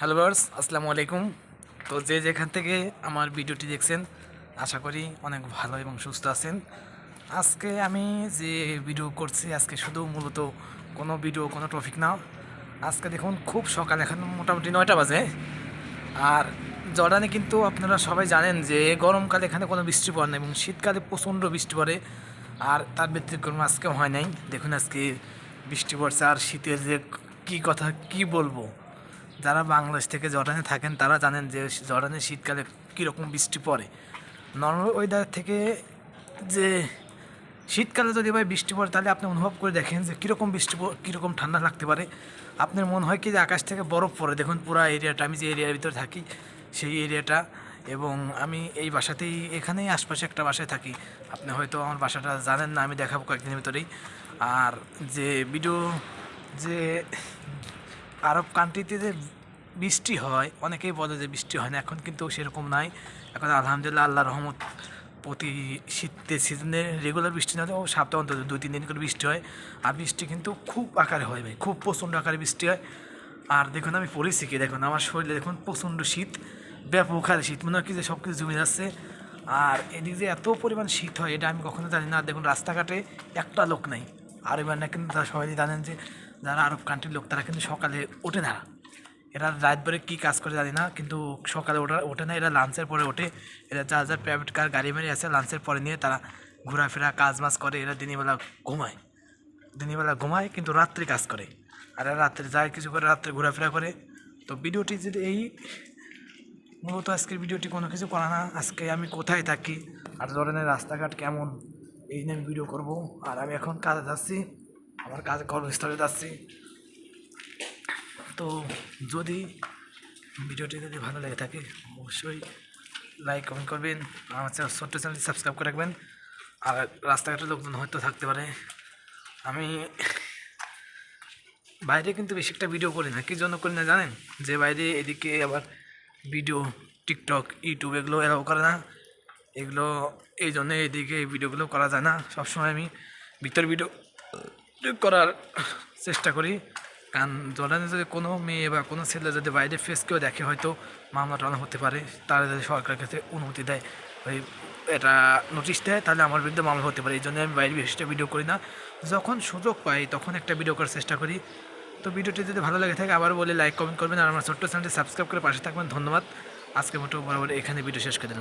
Hello verse আসসালামু আলাইকুম। তো যে যেখান থেকে আমার ভিডিওটি দেখছেন, আশা করি অনেক ভালো এবং সুস্থ আছেন। আজকে আমি যে ভিডিও করছি, আজকে শুধু মূলত কোনো ভিডিও কোনো টপিক না। আজকে দেখুন, খুব সকাল, এখন মোটামুটি নয়টা বাজে। আর জর্ডানে কিন্তু আপনারা সবাই জানেন যে গরমকালে এখানে কোনো বৃষ্টি পড়ে না এবং শীতকালে প্রচণ্ড বৃষ্টি পড়ে। আর তার ব্যতিক্রম আজকেও হয় নাই। দেখুন আজকে বৃষ্টি পড়ছে, আর শীতের যে কী কথা, কি বলব? যারা বাংলাদেশ থেকে জর্ডানে থাকেন, তারা জানেন যে জর্ডানে শীতকালে কীরকম বৃষ্টি পড়ে। নর্মাল ওয়েদার থেকে যে শীতকালে যদি ভাই বৃষ্টি পড়ে, তাহলে আপনি অনুভব করে দেখেন যে কীরকম বৃষ্টি কীরকম ঠান্ডা লাগতে পারে। আপনার মনে হয় কি যে আকাশ থেকে বরফ পড়ে? দেখুন পুরো এরিয়াটা, আমি যে এরিয়ার ভিতরে থাকি, সেই এরিয়াটা। এবং আমি এই বাসাতেই, এখানেই আশপাশে একটা বাসায় থাকি। আপনি হয়তো আমার বাসাটা জানেন না, আমি দেখাবো কয়েকদিনের ভিতরেই। আর যে ভিডিও যে আরব কান্ট্রিতে যে বৃষ্টি হয়, অনেকেই বলে যে বৃষ্টি হয় না, এখন কিন্তু সেরকম নাই। এখন আলহামদুলিল্লাহ আল্লাহ রহমত প্রতি শীতের সিজনে রেগুলার বৃষ্টি না হলেও সপ্তাহে অন্তত দুই, তিন দিন করে বৃষ্টি হয়। আর বৃষ্টি কিন্তু খুব আকারে হয় ভাই, খুব প্রচণ্ড আকারে বৃষ্টি হয়। আর দেখুন, আমি পড়েছি কি, দেখুন, আমার শরীরে দেখুন প্রচণ্ড শীত, ব্যাপক হারে শীত, মনে হয় কি যে সব কিছু জমে যাচ্ছে। আর এদিকে যে এত পরিমাণ শীত হয়, এটা আমি কখনো জানি না। দেখুন, রাস্তাঘাটে একটা লোক নাই। আর এবার না কিন্তু সবাই জানেন যে যারা আরব কান্ট্রির লোক, তারা কিন্তু সকালে ওঠে না। এরা রাত ভরে কী কাজ করে জানি না, কিন্তু সকালে ওঠা ওঠে না, এরা লাঞ্চের পরে ওঠে। এরা যা যা প্রাইভেট কার গাড়ি মারি আছে লাঞ্চের পরে নিয়ে তারা ঘোরাফেরা কাজ মাজ করে, এরা দিনের বেলা ঘুমায়। দিনের বেলা ঘুমায়, কিন্তু রাত্রে কাজ করে। আর রাত্রে যায় কিছু করে, রাত্রে ঘোরাফেরা করে। তো ভিডিওটি যদি এই মূলত আজকের ভিডিওটি কোনো কিছু করা না, আজকে আমি কোথায় থাকি, আর ধরনের রাস্তাঘাট কেমন, এই নিয়ে আমি ভিডিও করব। আর আমি এখন কাজে যাচ্ছি, আমার কাজ কর্মস্থলে যাচ্ছি। তো যদি ভিডিওটি যদি ভালো লেগে থাকে, অবশ্যই লাইক কমেন্ট করবেন, আমার ছোট্ট চ্যানেলটি সাবস্ক্রাইব করে রাখবেন। আর রাস্তাঘাটের লোকজন হয়তো থাকতে পারে। আমি বাইরে কিন্তু বেশি একটা ভিডিও করি না। কি জন্য করি না জানেন? যে বাইরে এদিকে আবার ভিডিও টিকটক ইউটিউব এগুলো এলাও করে না। এগুলো এই জন্য এদিকে ভিডিওগুলো করা যায় না। সবসময় আমি ভিতর ভিডিও করার চেষ্টা করি। কারণ জর্ডানে যদি কোনো মেয়ে বা কোনো ছেলে যদি বাইরে ফেস কেউ দেখে, হয়তো মামলা টানা হতে পারে, তারা যদি সরকারের কাছে অনুমতি দেয়, ওই এটা নোটিশ দেয়, তাহলে আমার বিরুদ্ধে মামলা হতে পারে। এই জন্য আমি বাইরে বেশিটা ভিডিও করি না। যখন সুযোগ পাই, তখন একটা ভিডিও করার চেষ্টা করি। তো ভিডিওটি যদি ভালো লাগে থাকে আবার বলে লাইক কমেন্ট করবেন। আর আমার ছোট্ট চ্যানেলটি সাবস্ক্রাইব করে পাশে থাকবেন। ধন্যবাদ। আজকে মোটো বরাবর এখানে ভিডিও শেষ করে